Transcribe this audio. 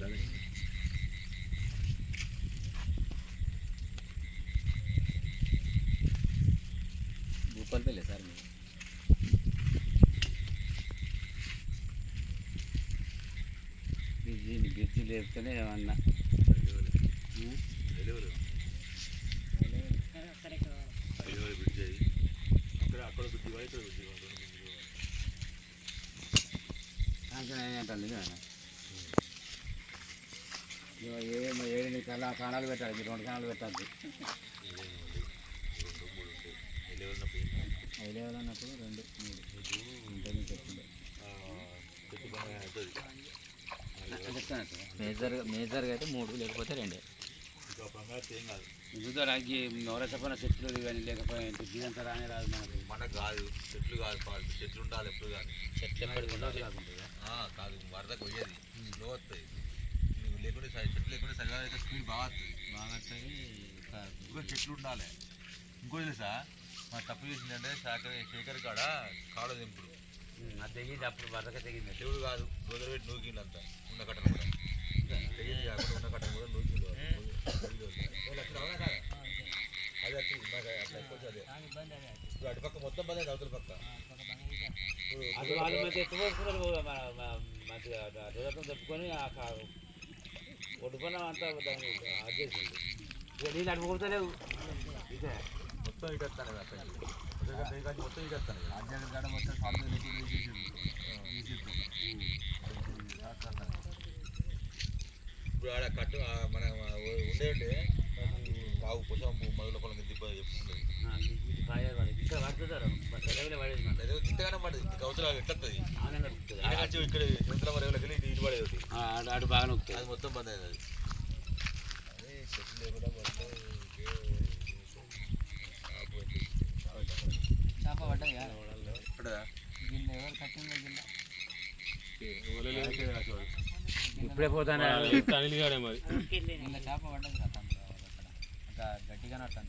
పడ్డది భూపాలపల్లి సార్ మీరు busy busy లేపుతూనే ఏమన్నా అక్కడ అక్కడ బ్రిడ్జ్ ఇవ్వాలి ఇక్కడ బ్రిడ్జ్ ఏమో ఏడు కళా కాణాలు పెట్టాలి మీరు రెండు కాణాలు పెట్టద్దు. ఏంటి? ఐదు వేలు అన్నప్పుడు రెండు మూడు. ఉంటే చెట్టు బాగా అవుతుంది మేజర్గా మేజర్గా అయితే మూడు లేకపోతే రెండే. కాదు చూద్దానికి నవరసపన చెట్లు కానీ లేకపోతే దీనంతా రానే రాదు మనకు. మనకు కాదు చెట్లు కాదు చెట్లు ఉండాలి ఎప్పుడు కానీ. చెట్లు ఆ, కాదు వరదకు పోయేది. స్లో వస్తాయి నువ్వు లేకుంటే చెట్లు లేకుంటే సరిగా అయితే స్పీడ్ బాగా వస్తుంది. బాగా వస్తుంది ఇంకో చెట్లు ఉండాలి. ఇంకోటి తెలుసా? మా తప్పు చేసిందంటే శాఖ శేఖర్ కాడ కాడ దింపుడు అది తెగింది. అప్పుడు బతక తెగింది. దేవుడు కాదు గోదర పెట్టి నూకిండు అంతా. ఉన్న కట్టను కూడా. తెగింది కాకుండా ఉన్న కట్టను కూడా నూకిండు? అదే అట్లా ఎక్కువ అదే. ఇప్పుడు అటు పక్క మొత్తం అయింది అవతల పక్క. అది వాళ్ళు ఎక్కువ రోజంతా చెప్పుకొని ఆ అంతా దాన్ని ఆగేసింది ఇక నీళ్ళు అటు ఇదే మొత్తం ఇటేస్తాను కదా మొత్తం ఇటేస్తాను కదా. అర్జెంట్ కాడ మొత్తం సాల్వ్ ఇప్పుడు ఆడ కట్టు మన ఉండే ఉండే కావు కోసం మొదల పొలం దిప్ప చెప్తుంది ఇక్కడ పడుతుంటారు రెగలే పడేది ఇంతగానే పడదు. ఇక్కడ మరి ఎవరికి పడేది. అటు బాగా నొక్కుతుంది. అది మొత్తం బంద్ అయింది. చేప ఇప్పుడే పోతానే. గిన్నె చేప పడ్డది కదా గట్టిగానే అట్లా